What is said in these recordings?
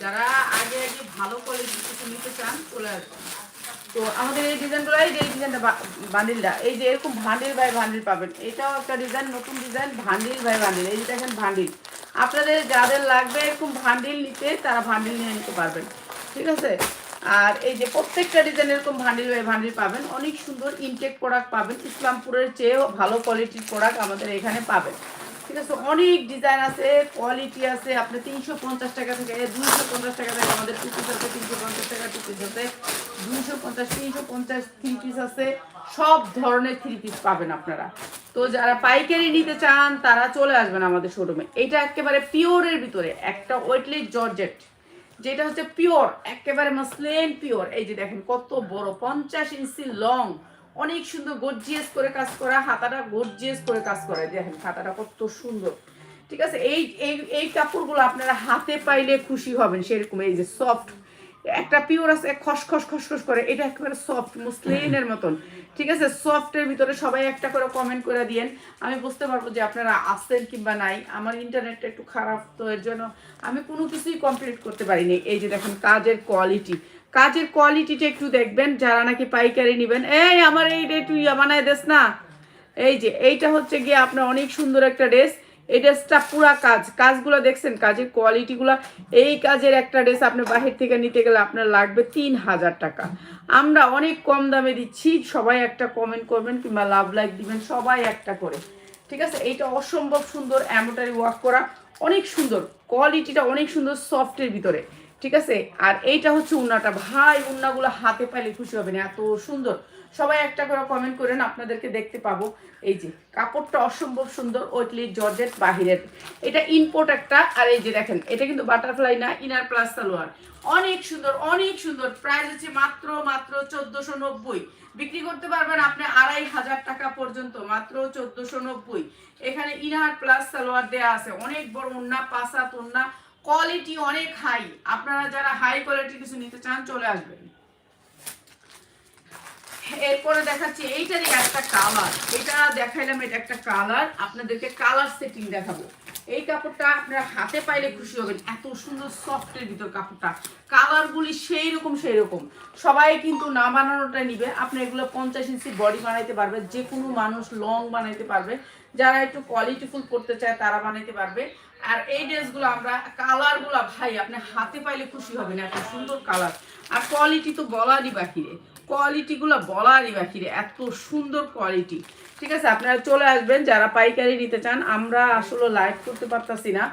যারা আগে আগে ভালো নিতে চান, চলে আসবেন। তো আমাদের এই যে এই এই যে এরকম ভান্ডিল বাই ভান্ডিল পাবেন। এটাও একটা ডিজাইন নতুন ডিজাইন ভান্ডিল বাই ভান্ডিল। এই যে ভান্ডিল। আপনাদের যাদের লাগবে এরকম ভান্ডিল নিতে, তারা ভান্ডিল নিয়ে নিতে পারবেন। ঠিক আছে? আর এই যে প্রত্যেকটা ডিজাইন এরকম ভান্ডিল ভান্ডিল পাবেন। অনেক সুন্দর ইনটেক প্রোডাক্ট পাবেন। ইসলামপুরের চেয়েও ভালো কোয়ালিটির প্রোডাক্ট আমাদের এখানে পাবেন। ঠিক আছে? অনেক ডিজাইন আছে কোয়ালিটি আছে। আপনি তিনশো পঞ্চাশ টাকা থেকে দুইশো পঞ্চাশ টাকা থেকে আমাদের টু পিস আছে, তিনশো পঞ্চাশ টাকা টু পিস আছে, দুইশো পঞ্চাশ, তিনশো পঞ্চাশ থ্রি পিস আছে, সব ধরনের থ্রি পিস পাবেন আপনারা। তো যারা পাইকারি নিতে চান, তারা চলে আসবেন আমাদের শোরুমে এটা একেবারে পিওরের ভিতরে, একটা ওয়েটলেস জর্জেট যেটা হচ্ছে পিওর একেবারে মাসলিন পিওর এই যে দেখেন কত বড়, পঞ্চাশ ইঞ্চি লং অনেক সুন্দর গর্জিয়াস করে কাজ করা, হাতাটা গর্জিয়াস করে কাজ করে। দেখেন হাতাটা কত সুন্দর। ঠিক আছে? এই এই এই কাপড়গুলো আপনারা হাতে পাইলে খুশি হবেন, সেরকম। এই যে সফট একটা পিওর আছে, খসখস খসখস করে। এটা একেবারে সফট মুসলিনের মতন। ঠিক আছে সফটের ভিতরে সবাই একটা করে কমেন্ট করে দিয়েন। আমি বুঝতে পারব যে আপনারা আসেন কিংবা নাই। আমার ইন্টারনেটটা একটু খারাপ, তো এর জন্য আমি কোনো কিছুই কমপ্লিট করতে পারিনি। এই যে দেখেন, কাজের কোয়ালিটি কাজের কোয়ালিটিটা একটু দেখবেন, যারা নাকি পাইকারি নেবেন। এই, আমার এই ডে তুই বানায় দেস না। এই যে, এইটা হচ্ছে গিয়ে আপনার অনেক সুন্দর একটা ড্রেস এই ড্রেসটা পুরা কাজ। কাজগুলো দেখছেন, কাজের কোয়ালিটিগুলো এই কাজের একটা ড্রেস আপনি বাহির থেকে নিতে গেলে আপনার লাগবে তিন হাজার টাকা। আমরা অনেক কম দামে দিচ্ছি, সবাই একটা কমেন্ট করবেন কিংবা লাভ লাইক দিবেন, সবাই একটা করে। ঠিক আছে? এইটা অসম্ভব সুন্দর অ্যামোটারি ওয়ার্ক করা। অনেক সুন্দর। কোয়ালিটিটা অনেক সুন্দর সফটের ভিতরে। ঠিক আছে? আর এইটা হচ্ছে উন্নাটা। ভাই, উন্নাগুলো হাতে পাইলে খুশি হবেন, এত সুন্দর। সবাই একটা করে কমেন্ট করেন আপনাদেরকে দেখতে পাবো। এই যে, কাপড়টা অসম্ভব সুন্দর, ওইটলি জর্জেট বাহিরের। এটা ইনপোর্ট একটা, আর এই যে দেখেন, এটা কিন্তু বাটারফ্লাই না ইনার প্লাস সালোয়ার। অনেক সুন্দর অনেক সুন্দর। প্রাইস হচ্ছে মাত্র মাত্র চোদ্দশো নব্বই। বিক্রি করতে পারবেন আপনি আড়াই হাজার টাকা পর্যন্ত, মাত্র চোদ্দশো নব্বই। এখানে ইনার প্লাস সালোয়ার দেয়া আছে। অনেক বড় উন্না পাসাত উন্না কোয়ালিটি অনেক হাই আপনারা যারা হাই কোয়ালিটি কিছু নিতে চান, চলে আসবেন। এরপরে দেখাচ্ছি, এইটারই একটা কালার এটা দেখাইলাম, এটা একটা কালার আপনাদেরকে কালার সেটিং দেখাবো। এই কাপড়টা আপনারা হাতে পাইলে খুশি হবেন। এত সুন্দর সফটের ভিতর কাপড়টা। কালারগুলি সেই রকম সেই রকম সবাই কিন্তু না বানানোটা নিবে। আপনি এগুলো পঞ্চাশ ইঞ্চি বডি বানাইতে পারবে যে কোনো মানুষ লং বানাইতে পারবে। যারা একটু কোয়ালিটিফুল করতে চায়, তারা বানাইতে পারবে। আর এই ড্রেসগুলো আমরা কালারগুলো ভাই, আপনি হাতে পাইলে খুশি হবেন, এত সুন্দর কালার আর কোয়ালিটি তো বলারই বাকিরে কোয়ালিটিগুলো বলারই বাকিরে এত সুন্দর কোয়ালিটি ঠিক আছে, আপনারা চলে আসবেন, যারা পাইকারি নিতে চান, আমরা আসলে লাইভ করতে পারতাছি না।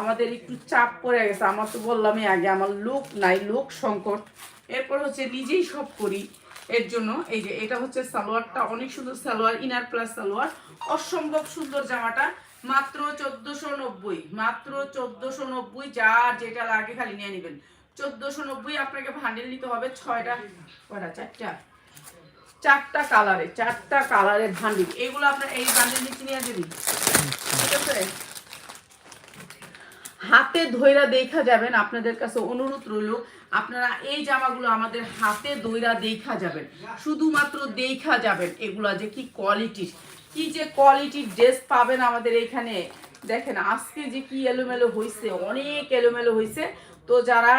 আমাদের একটু চাপ পড়ে গেছে, আমার তো বললামই আগে, আমার লোক নাই, লোক সংকট। এরপর হচ্ছে নিজেই সব করি, এর জন্য। এই যে, এটা হচ্ছে সালোয়ারটা, অনেক সুন্দর সালোয়ার ইনার প্লাস সালোয়ার। অসম্ভব সুন্দর জামাটা। মাত্র চোদ্দশো নব্বই, মাত্র চোদ্দশো নব্বই, যার যেটা লাগে খালি নিয়ে নেবেন। চোদ্দশো নব্বই আপনাকে ভান্ডেল নিতে হবে ছয়টা, কয়টা? চারটা? চারটা কালারে চারটা কালারের ভান্ডিল এগুলো আপনার এই ভান্ডিল নিচে নিয়ে আছে? হাতে ধইরা দেখা যাবেন, আপনাদের কাছে অনুরোধ রইল, আপনারা এই জামাগুলো আমাদের হাতে ধইরা দেখা যাবেন। শুধুমাত্র দেখা যাবেন, এগুলা যে কি কোয়ালিটির কি যে কোয়ালিটির ড্রেস পাবেন আমাদের এখানে? দেখেন, আজকে যে কি এলোমেলো হয়েছে অনেক এলোমেলো হয়েছে তো যারা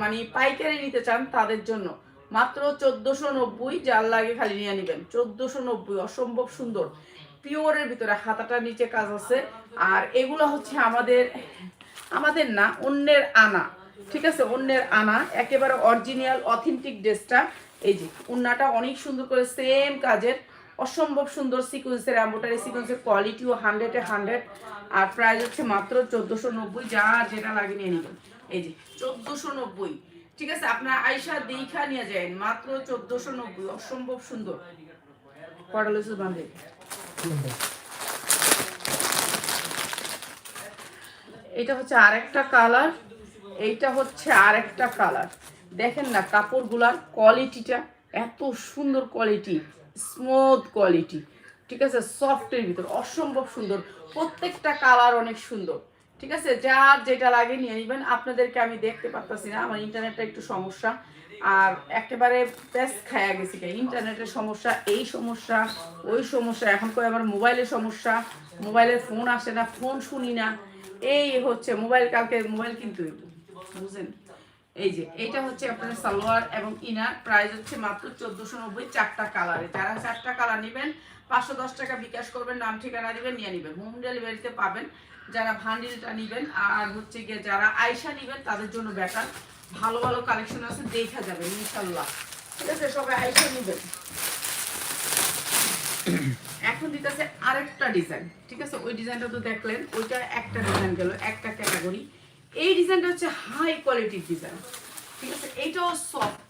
মানে পাইকারি নিতে চান তাদের জন্য মাত্র চোদ্দশো নব্বই যার লাগে খালি নিয়ে নেবেন। চোদ্দশো নব্বই, অসম্ভব সুন্দর। পিওরের ভিতরে হাতাটার নিচে কাজ আছে। আর এগুলো হচ্ছে আমাদের আমাদের না, অন্যের আনা। ঠিক আছে? অন্যের আনা, একেবারে অরিজিনাল অথেন্টিক ড্রেসটা এই যে, উন্নাটা অনেক সুন্দর করে সেম কাজের অসম্ভব সুন্দর সিকোয়েন্সের অ্যাম্বোটারি সিকোয়েন্সের কোয়ালিটিও হান্ড্রেডে হান্ড্রেড আর প্রাইস হচ্ছে মাত্র চোদ্দোশো নব্বই, যা যেটা লাগে নিয়ে নেবেন। এই যে, চোদ্দোশো নব্বই। ঠিক আছে, আপনার আয়সা দেখা নিয়ে যায় মাত্র চোদ্দোশো নব্বই, অসম্ভব সুন্দর। কটা লইছিস বান্ধে এটা হচ্ছে আরেকটা কালার এইটা হচ্ছে আরেকটা কালার দেখেন না, কাপড়গুলার কোয়ালিটিটা এত সুন্দর কোয়ালিটি স্মুথ কোয়ালিটি ঠিক আছে? সফটের ভিতর, অসম্ভব সুন্দর। প্রত্যেকটা কালার অনেক সুন্দর, ঠিক আছে? যার যেটা লাগে নিয়ে নেবেন। আপনাদেরকে আমি দেখতে পারতাছি না, আমার ইন্টারনেটটা একটু সমস্যা। আর একেবারে প্যাস খায়া গেছি। ইন্টারনেটের সমস্যা, এই সমস্যা, ওই সমস্যা। এখন করে আমার মোবাইলের সমস্যা মোবাইলের ফোন আসে না ফোন শুনি না। এই হচ্ছে মোবাইল কালকে মোবাইল কিন্তু বুঝলেন এই যে এইটা হচ্ছে আপনার সালোয়ার এবং ইনার। প্রাইস হচ্ছে মাত্র চোদ্দশো নব্বই, চারটা কালারে যারা চারটা কালার নেবেন, পাঁচশো দশ টাকা বিকাশ করবেন, নাম ঠিকানা দেবেন, নিয়ে নেবেন। হোম ডেলিভারিতে পাবেন। যারা ভান্ডিলটা নেবেন, আর হচ্ছে গিয়ে যারা আয়সা নেবেন, তাদের জন্য বেটার ভালো ভালো কালেকশন আছে, দেখা যাবে ইনশাল্লাহ। ঠিক আছে, সবাই আয়সা নেবেন। এখন দিতেছে আরেকটা ডিজাইন ঠিক আছে, ওই ডিজাইনটা তো দেখলেন, ওইটা একটা ডিজাইন গেল, একটা ক্যাটাগরি এই ডিজাইনটা হচ্ছে হাই কোয়ালিটির ডিজাইন ঠিক আছে? এইটাও সফট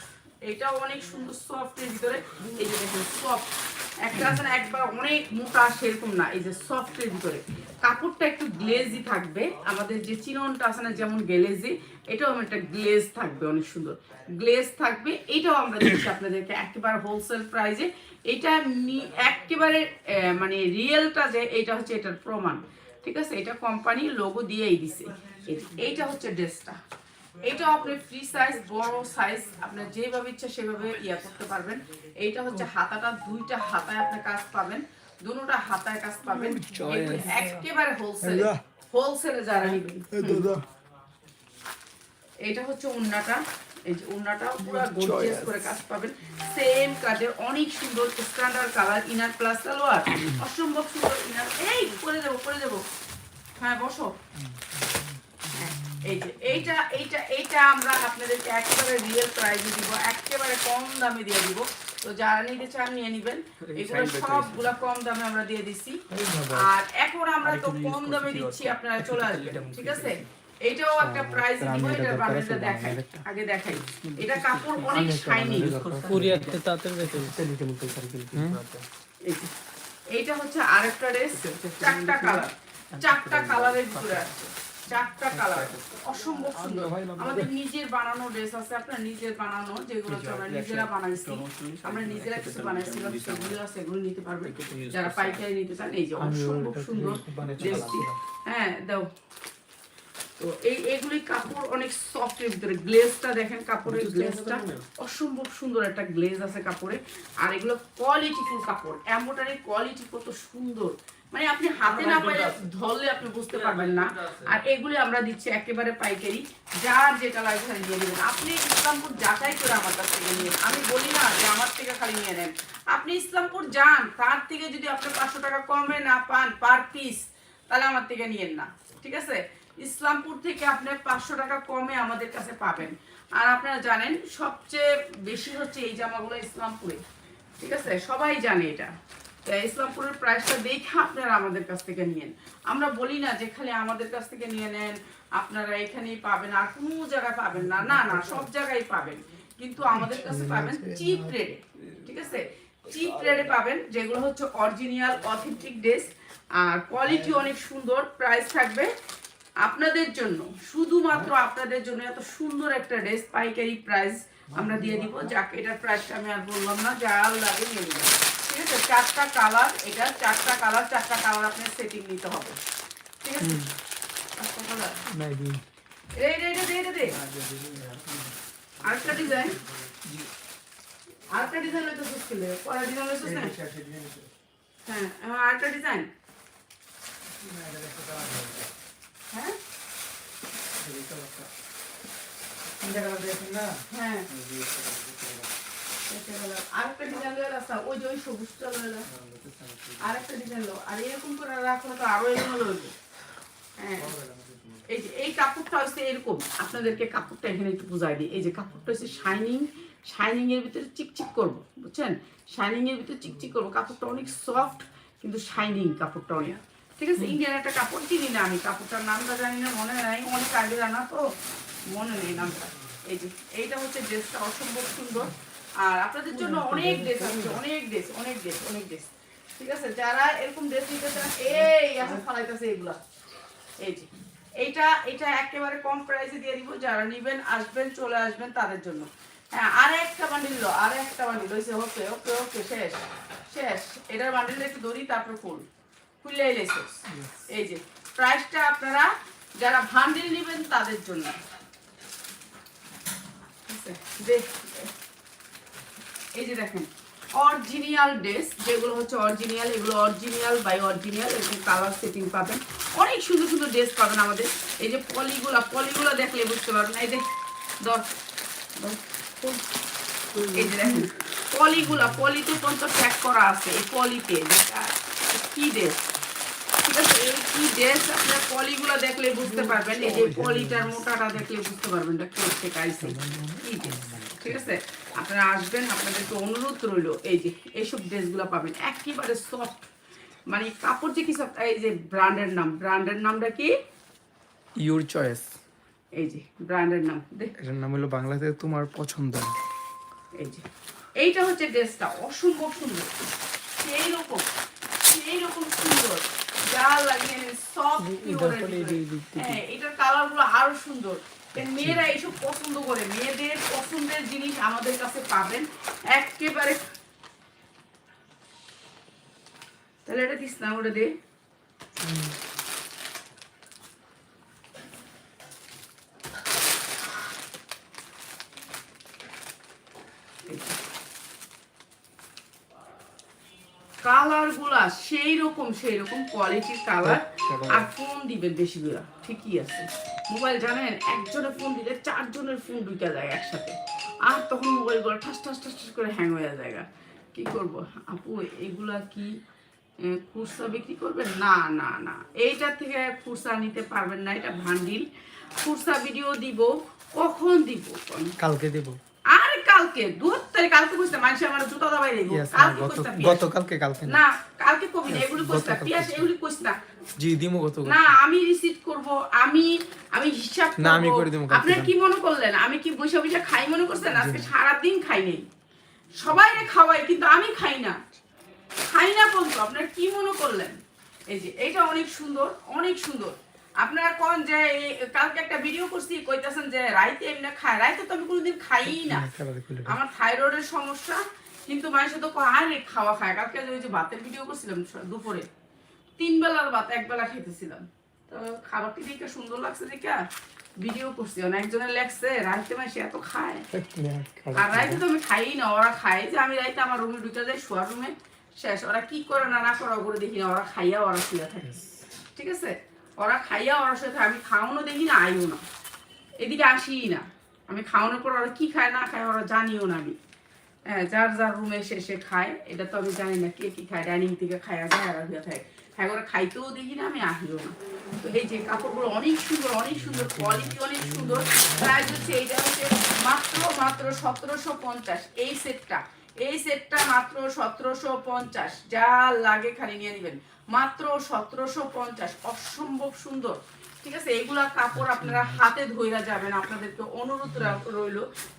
এটাও অনেক সুন্দর সফটের ভিতরে। এই যে দেখুন সফট একটা আছে না, একবার অনেক মোটা, সেরকম না, এই যে সফটের ভিতরে। কাপড়টা একটু গ্লেজি থাকবে, আমাদের যে চিননটা আছে না, যেমন গ্লেজি এটাও আমার একটা গ্লেজ থাকবে, অনেক সুন্দর। গ্লেজ থাকবে, এটাও আমরা দিচ্ছি আপনাদেরকে একেবারে হোলসেল প্রাইজে এটা একেবারে মানে রিয়েলটা যে, এটা হচ্ছে এটার প্রমাণ, ঠিক আছে? এটা কোম্পানি লোগো দিয়েই দিছে। এইটা হচ্ছে ড্রেসটা আপনি ফ্রি সাইজ বড় সাইজ আপনার যেভাবে ইচ্ছা সেভাবে ইয়া করতে পারবেন। এইটা হচ্ছে হাতাটা দুইটা হাতায় আপনি কাজ পাবেন। দুটোটা হাতায় কাজ পাবেন। একেবারে হোলসেল হোলসেলে যারা নিবেন। এটা হচ্ছে উন্নাটা। এই যে উন্নাটাও পুরো গর্জিয়াস করে কাজ পাবেন। সেম কাজের অনেক সুন্দর standard colour inner plus salwar. অসম্ভব সুন্দর ইনার এই করে দেবো করে দেবো। হ্যাঁ বসো। এই যে এইটা এইটা এইটা আমরা আপনাদেরকে একেবারে রিয়েল প্রাইসে দিব একেবারে কম দামে দিয়ে দিব। তো যারা নিতে চান নিয়ে নিবেন। এগুলো সবগুলা কম দামে আমরা দিয়ে দিচ্ছি আর এখন আমরা তো কম দামে দিচ্ছি আপনারা চলে আসবেন ঠিক আছে? এইটাও একটা প্রাইস দিব এটা বান্ডেলটা দেখাই আগে দেখাই। এটা কাপড় অনেক শাইনি কুরিয়ারতে তাড়াতাড়ি রেখে এইটা হচ্ছে আরেকটা ড্রেস চারটা কালার চারটা কালারের ভিতরে আছে। চারটা কালার অসম্ভব সুন্দর। আমাদের নিজের বানানো ড্রেস আছে আপনার নিজের বানানো যেগুলো আমরা নিজেরা বানাইছি। আমরা নিজেরা কিছু বানাইছিলাম সেগুলো আছে এগুলো নিতে পারবে। যারা পাইকারি নিতে চান এই যে অসম্ভব সুন্দর ড্রেসটি হ্যাঁ দাও। তো এই এগুলি কাপড় অনেক সফট এর ভিতরে। গ্লেজটা দেখেন কাপড়ের গ্লেজটা অসম্ভব সুন্দর একটা গ্লেজ আছে কাপড়ে। আর এগুলো কোয়ালিটিফুল কাপড়। এমব্রয়ডারি কোয়ালিটি কত সুন্দর। মানে আপনি হাতে না পাইলে ধরলে আপনি বুঝতে পারবেন না। আর এগুলি আমরা দিচ্ছি একেবারে পাইকারি। যার যেটা লাগবে খালি দিয়ে দেবেন আপনি ইসলামপুর যাচাই করে আমার কাছ থেকে নিয়ে আমি বলি না যে আমার থেকে খালি নিয়ে নেন। আপনি ইসলামপুর যান তার থেকে যদি আপনি পাঁচশো টাকা কমে না পান পার পিস তাহলে আমার থেকে নিয়েন না। ঠিক আছে? ইসলামপুর থেকে আপনি পাঁচশো টাকা কমে আমাদের কাছে পাবেন। আর আপনারা জানেন সবচেয়ে বেশি হচ্ছে এই জামাগুলো ইসলামপুরে। ঠিক আছে? সবাই জানে এটা। ইসলামপুরের প্রাইসটা দেখে আপনারা আমাদের কাছ থেকে নিয়েন। আমরা বলি না যে খালি আমাদের কাছ থেকে নিয়ে নেন, আপনারা এখানেই পাবেন আর কোনো জায়গায় পাবেন না। না না, সব জায়গায় পাবেন। কিন্তু আমাদের কাছে পাবেন চিপ রেটে ঠিক আছে? চিপ রেটে পাবেন, যেগুলো হচ্ছে অরিজিনাল অথেন্টিক ড্রেস আর কোয়ালিটি অনেক সুন্দর প্রাইস থাকবে আপনাদের জন্য। শুধুমাত্র আপনাদের জন্য এত সুন্দর একটা ড্রেস পাইকারি প্রাইস আমরা দিয়ে দিব। যাক, এটার প্রাইসটা আমি আর বললাম না যা লাগে নিয়ে ঠিক আছে চারটা কালার এটা চারটা কালার চারটা কালার আপনার সেটিং নিতে হবে। ঠিক আছে? চারটা কালার রে রে রে রে রে রে আরেকটা ডিজাইন আরেকটা ডিজাইন লইতে সুস্কিল পরের ডিজাইন লইছিস হ্যাঁ আরেকটা ডিজাইন হ্যাঁ? হ্যাঁ। আরেকটা ডিজাইন লয়ে রাস্তা, ওই যে ওই সবুজটা লয়ে রাখ। আরেকটা ডিজাইন লো আর এরকম করে রাখলে তো আরও এরকম হ্যাঁ এই যে, এই কাপড়টা হচ্ছে এরকম। আপনাদেরকে কাপড়টা এখানে একটু বুঝাই দিই। এই যে কাপড়টা হচ্ছে শাইনিং শাইনিং এর ভিতরে চিকচিক করব, বুঝছেন? শাইনিং এর ভিতরে চিকচিক করব। কাপড়টা অনেক সফট কিন্তু শাইনিং কাপড়টা অনেক। ঠিক আছে? ইন্ডিয়ান একটা কাপড় চিনি না আমি। কাপড়টার নামটা জানি না, মনে নাই। অনেক আগে জানা তো, মনে নেই নামটা। এই যে, এইটা হচ্ছে ড্রেসটা অসম্ভব সুন্দর। আর আপনাদের জন্য অনেক ড্রেস আছে, অনেক ড্রেস অনেক ড্রেস অনেক ড্রেস ঠিক আছে? যারা এরকম ড্রেস নিতে চান, এই এখন ফালাইতেছে এগুলা। এই যে, এইটা এটা একেবারে কম প্রাইসে দিয়ে দিব। যারা নিবেন, আসবেন, চলে আসবেন তাদের জন্য। হ্যাঁ আর একটা বান্ডিল আর একটা বান্ডিল হয়েছে ওকে ওকে ওকে শেষ শেষ। এটার বান্ডিল একটু দড়ি তারপর ফুল খুললে লেসেস এই যে প্রাইসটা আপনারা যারা ভান্ডিল নেবেন তাদের জন্য। দেখ- এই যে দেখেন অরিজিনাল ড্রেস যেগুলো হচ্ছে অরিজিনাল এগুলো অরিজিনাল বাই অরিজিনাল এবং কালার সেটিং পাবেন। অনেক সুন্দর সুন্দর ড্রেস পাবেন আমাদের। এই যে পলিগুলা পলিগুলা দেখলে বুঝতে পারবেন। এই যে দশ এই যে দেখেন, পলিগুলা পলিতে পর্যন্ত প্যাক করা আছে, এই পলিতে। কি ড্রেস দেখলে বুঝতে পারবেন। এই যে পলিটার মোটাটা দেখলে বুঝতে পারবেন, এটা কি ড্রেস ঠিক আছে? আপনারা আসবেন আপনাদেরকে অনুরোধ রইল এই যে এইসব ড্রেসগুলো পাবেন। একেবারে সফট মানে কাপড় যে কি সফট এই যে ব্র্যান্ডের নাম। ব্র্যান্ডের নামটা কি? ইউর চয়েস এই যে ব্র্যান্ডের নাম। দেখ। এটার নাম হলো বাংলাতে তোমার পছন্দ। এই যে। এইটা হচ্ছে ড্রেসটা। অসম্ভব সুন্দর। সেই রকম সেই রকম সুন্দর। যা লাগে সব এটার পরে এই যে এই দিক হ্যাঁ এটার কালারগুলো আরও সুন্দর। মেয়েরা এইসব পছন্দ করে মেয়েদের পছন্দের জিনিস আমাদের কাছে পাবেন। একেবারে তাহলে এটা দিস না ওটা দে। কালারগুলা সেই রকম সেই রকম কোয়ালিটির কালার আর ফোন দিবেন বেশি করে? ঠিকই আছে। মোবাইল জানেন একজনের ফোন দিলে চারজনের ফোন ঢুকে যায় একসাথে। আর তখন মোবাইলগুলো ঠাস ঠাস ঠাস ঠাস করে হ্যাং হয়ে যায় কি করব? আপু এগুলা কি খুচরা বিক্রি করবেন? না না না। এইটার থেকে খুচরা নিতে পারবেন না এটা ভান্ডিল। খুচরা ভিডিও দিব কখন দিব? কালকে দিব। আর কালকে দু তারিখ কালকে বুঝতে মানুষ আমার জুতা দাবাই দেবো কালকে গত গতকালকে কালকে না। না কালকে কবি না এগুলি গতকাল পিয়াস। এগুলি কইতা জি দিমু কত না আমি রিসিভ করব আমি আমি হিসাব না, আমি করে আপনারা কি মনে করলেন? আমি কি বসে বসে খাই মনে করছেন? আজকে সারা দিন খাই নেই। সবাই খাওয়াই কিন্তু আমি খাই না। খাই না বলতো আপনারা কি মনে করলেন? এই যে এইটা অনেক সুন্দর অনেক সুন্দর। আপনারা কোন যে কালকে একটা ভিডিও করছি কইতাছেন যে রাইতে এমনি খায় রাইতে তো আমি কোনোদিন খাইই না। আমার থাইরয়েডের সমস্যা কিন্তু মানুষের তো কয়, আরে খাওয়া খায়। কালকে ওই যে ভাতের ভিডিও করছিলাম দুপুরে। তিন বেলার ভাত এক বেলা খাইতেছিলাম। তো খাবারটি দেখে সুন্দর লাগছে দেখে ভিডিও করছি। অনেক একজনের লেগছে রাইতে মাসে এত খায়? আর রাইতে তো আমি খাই না ওরা খায় যে আমি রাইতে আমার রুমে ঢুকে যাই শোয়ার রুমে শেষ। ওরা কি করে না না করে ওগুলো দেখি না ওরা খাইয়া ওরা শুয়ে থাকে। ঠিক আছে? ওরা খাইয়া ওরা শুয়ে থাকে আমি খাওয়ানো দেখি না আইও না। এদিকে আসিই না। আমি খাওয়ানোর পর ওরা কি খায় না খায় ওরা জানিও না আমি। হ্যাঁ যার যার রুমে এসে এসে খায়। এটা তো আমি জানি না কে কি খায় ডাইনিং থেকে খায় যায় আর হয়ে থাকে। ওরা খাইতেও দেখি না, আমি আহিও না। তো এই যে কাপড়গুলো অনেক সুন্দর অনেক সুন্দর কোয়ালিটি অনেক সুন্দর। প্রাইস হচ্ছে এইটা হচ্ছে মাত্র মাত্র সতেরোশো পঞ্চাশ। এই সেটটা এই সেটটা মাত্র সতেরোশো পঞ্চাশ। যা লাগে খালি নিয়ে নেবেন। মাত্র সতেরোশো পঞ্চাশ। অসম্ভব সুন্দর। ঠিক আছে এগুলা কাপড় আপনারা হাতে ধইরা যাবেন। আপনাদেরকে অনুরোধ রইল,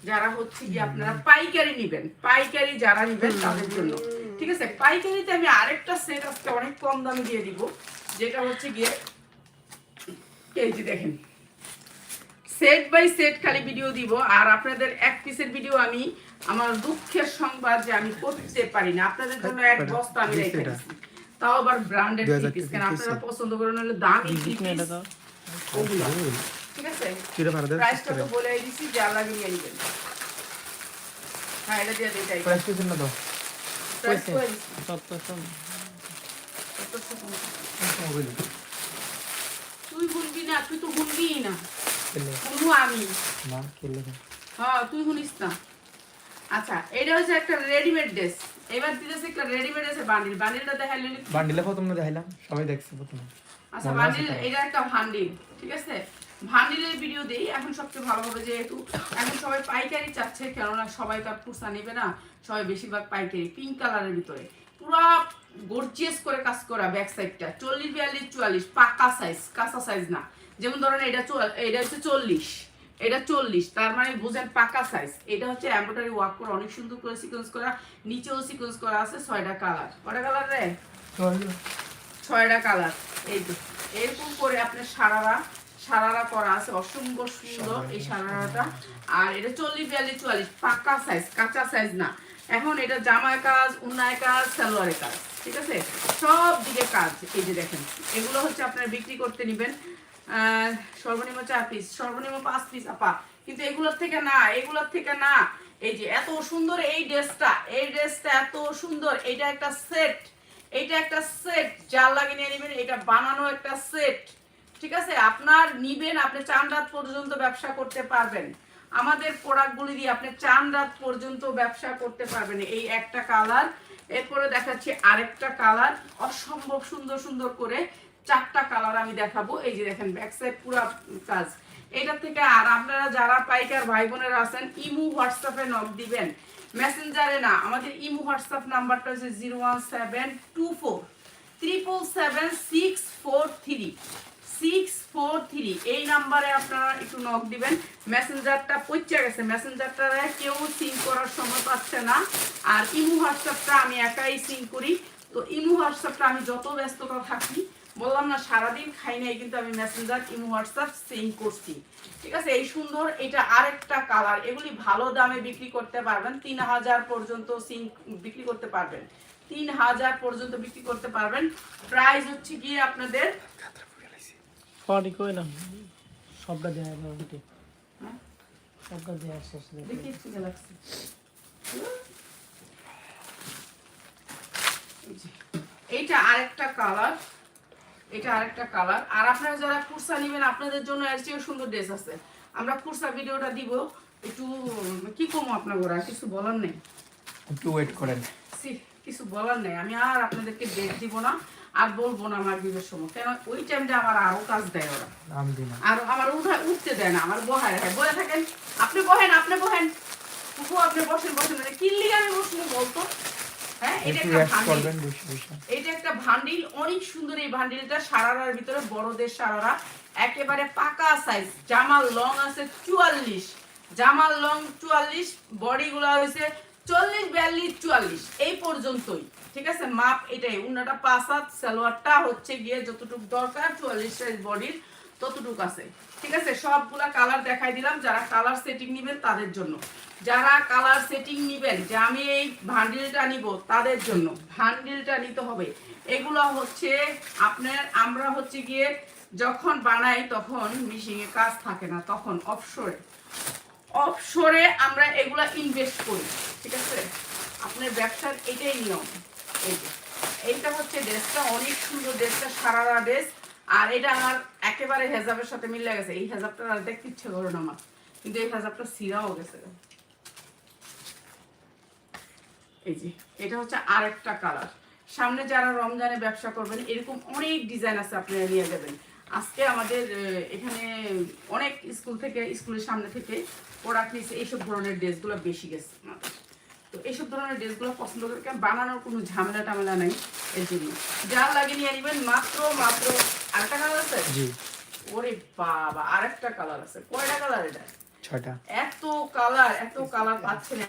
যারা হচ্ছে কি আপনারা পাইকারি নিবেন। পাইকারি যারা নিবেন তাদের জন্য। ঠিক আছে পাইকারিতে আমি আরেকটা সেট আজকে অনেক কম দামে দিয়ে দিব যেটা হচ্ছে গিয়ে এই যে দেখেন সেট বাই সেট খালি ভিডিও দিব আর আপনাদের এক পিসের ভিডিও আমি আমার দুঃখের সংবাদ যে আমি করতে পারি না। আপনাদের জন্য এক বস্তা আমি রেখে। তাও আবার ব্র্যান্ডেড পিস কেন আপনারা পছন্দ করেন হলে দামি ঠিক আছে? প্রাইসটা তো বলে দিছি যা লাগে নিয়ে নিবেন। হ্যাঁ এটা দিয়ে দিই তাই। প্রাইস কিছু না দাও। তুই শুনবি না তুই তো শুনবি না আমি না হ্যাঁ তুই শুনিস না আচ্ছা এটা হচ্ছে একটা রেডিমেড ড্রেস এবার দিতেছে একটা রেডিমেড আছে বান্ডিল বান্ডিলটা দেখাইলে বান্ডিলে প্রথমে দেখাইলাম সবাই দেখছে প্রথমে। আচ্ছা বান্ডিল এটা একটা ভান্ডিল ঠিক আছে? ভান্ডিলের ভিডিও দেই এখন সবচেয়ে ভালো হবে যেহেতু এখন সবাই পাইকারি চাচ্ছে কেননা সবাই তার খুচরা নেবে না সবাই বেশিরভাগ পাইকারি পিঙ্ক কালারের ভিতরে। পুরা গর্জিয়াস করে কাজ করা ব্যাক সাইডটা চল্লিশ বিয়াল্লিশ চুয়াল্লিশ পাকা সাইজ কাঁচা সাইজ না। যেমন ধরেন এটা এটা হচ্ছে চল্লিশ এটা চল্লিশ তার মানে বুঝেন পাকা সাইজ এটা হচ্ছে এমব্রয়ডারি ওয়ার্ক করে অনেক সুন্দর করে সিকোয়েন্স করা নিচেও সিকোয়েন্স করা আছে ছয়টা কালার কটা কালার রে? ছয়টা। কালার এই তো। এরকম করে আপনার সারারা সারারা করা আছে, অসম্ভব সুন্দর এই সারারাটা। আর এটা চল্লিশ বিয়াল্লিশ চুয়াল্লিশ, পাকা সাইজ কাঁচা সাইজ না। এখন এটা জামায় কাজ উন্নায় কাজ, সালোয়ারের কাজ, ঠিক আছে? সব দিকে কাজ, এই যে দেখেন। এগুলো হচ্ছে আপনারা বিক্রি করতে নেবেন সর্বনিম্ন চার পিস সর্বনিম্ন পাঁচ পিস আপা। কিন্তু এগুলোর থেকে না, এগুলোর থেকে না, এই যে এত সুন্দর এই ড্রেসটা এই ড্রেসটা এত সুন্দর এটা একটা সেট এটা একটা সেট যার লাগে নিয়ে নেবেন, এটা বানানো একটা সেট ঠিক আছে? আপনার নিবেন, আপনি চান রাত পর্যন্ত ব্যবসা করতে পারবেন। আমাদের প্রোডাক্টগুলি দিয়ে আপনি চান রাত পর্যন্ত ব্যবসা করতে পারবেন। এই একটা কালার, এরপরে দেখাচ্ছি আরেকটা কালার, অসম্ভব সুন্দর সুন্দর করে চারটা কালার আমি দেখাবো। এই যে দেখেন ব্যাক সাইড পুরো কাজ। এটা থেকে আর আপনারা যারা পাইকার ভাই বোনেরা আছেন, ইমু হোয়াটসঅ্যাপে নক দিবেন। মেসেঞ্জারে না, আমাদের ইমু হোয়াটসঅ্যাপ নাম্বারটা হচ্ছে zero one seven two four triple seven six four three. Four three এই নাম্বারে আপনারা একটু নক দিবেন। মেসেঞ্জারটা পৌঁছে গেছে। মেসেঞ্জারটা কেউ সিং করার সময় পাচ্ছে না। আর ইমু হোয়াটসঅ্যাপটা আমি একাই সিং করি। তো ইমু হোয়াটসঅ্যাপটা আমি যত ব্যস্ততা থাকি, বললাম না, সারাদিন খাই নাই, কিন্তু আমি মেসেঞ্জার ইমু হোয়াটসঅ্যাপ সিং করছি। ঠিক আছে? এই সুন্দর, এটা আরেকটা কালার এগুলি ভালো দামে বিক্রি করতে পারবেন। তিন হাজার পর্যন্ত সিং বিক্রি করতে পারবেন। তিন হাজার পর্যন্ত বিক্রি করতে পারবেন। প্রাইস হচ্ছে গিয়ে আপনাদের পারি কইলাম সবটা দেয়া যাবে ওটি হ্যাঁ? সবটা দেয়া শেষ দেখি একটু লাগছে এইটা আরেকটা কালার এটা আরেকটা কালার আর আপনারা যারা কুর্সা নেবেন আপনাদের জন্য এর চেয়ে সুন্দর ড্রেস আছে। আমরা কুর্সা ভিডিওটা দিব। একটু কি কমো আপনার ওরা কিছু বলার নেই? একটু ওয়েট করেন। সি, কিছু বলার নেই। আমি আর আপনাদেরকে ডেট দিব না। আর বলব না আমার বিবের সময় কেন? ওই টাইমটা আমার আরও কাজ দেয় ওরা। আর আমার উঠা উঠতে দেয় না আমার বহায় রাখে। বলে থাকেন আপনি বহেন আপনি বহেন। কুকু আপনি বসেন বসেন। মানে কিল্লি আমি বসবো বলতো? হ্যাঁ এটা একটা ভান্ডিল এটা একটা অনেক সুন্দর এই ভান্ডিলটা সারারার ভিতরে বড়দের সারারা। একেবারে পাকা সাইজ জামার লং আছে চুয়াল্লিশ। জামার লং চুয়াল্লিশ বডি গুলা হয়েছে চল্লিশ বিয়াল্লিশ চুয়াল্লিশ। এই পর্যন্তই। ঠিক আছে? মাপ এটাই। উন্নাটা পাঁচ হাত, সালোয়ারটা হচ্ছে গিয়ে যতটুকু দরকার, চুয়াল্লিশ সাইজ বডির ততটুকু আছে। ঠিক আছে? সবগুলা কালার দেখাই দিলাম, যারা কালার সেটিং নিবেন তাদের জন্য। যারা কালার সেটিং নিবেন, যে আমি এই ভান্ডিলটা নিব তাদের জন্য। ভান্ডিলটা নিতে হবে। এগুলো হচ্ছে আপনার, আমরা হচ্ছে গিয়ে যখন বানাই তখন মিশিংয়ে কাজ থাকে না। তখন অফশোরে অফশোরে আমরা এগুলা ইনভেস্ট করি। ঠিক আছে? আপনার ব্যবসার এটাই নিয়ম। এই যে, এইটা হচ্ছে ড্রেসটা, অনেক সুন্দর ড্রেসটা, সারারা ড্রেস। আর এটা আমার একেবারে হেজাবের সাথে মিলে গেছে। এই হেজাবটা আর দেখতে ইচ্ছে করো না আমার, কিন্তু এই হেজাবটা সিরাও গেছে। এই যে, এটা হচ্ছে আরেকটা কালার। সামনে যারা রমজানে ব্যবসা করবেন, এরকম অনেক ডিজাইন আছে আপনারা নিয়ে যাবেন। আজকে আমাদের এখানে অনেক স্কুল থেকে, স্কুলের সামনে থেকে প্রোডাক্ট নিচ্ছে এইসব ধরনের ড্রেসগুলো বেশি গেছে। আমাদের। তো এইসব ধরনের ড্রেসগুলো পছন্দ করে কারণ বানানোর কোনো ঝামেলা টামেলা নাই এর জন্য। যা লাগে নিয়ে নেবেন মাত্র মাত্র আরেকটা কালার আছে? ওরে বাবা আরেকটা কালার আছে। কয়টা কালার এটা? ছটা এত কালার এত কালার পাচ্ছেন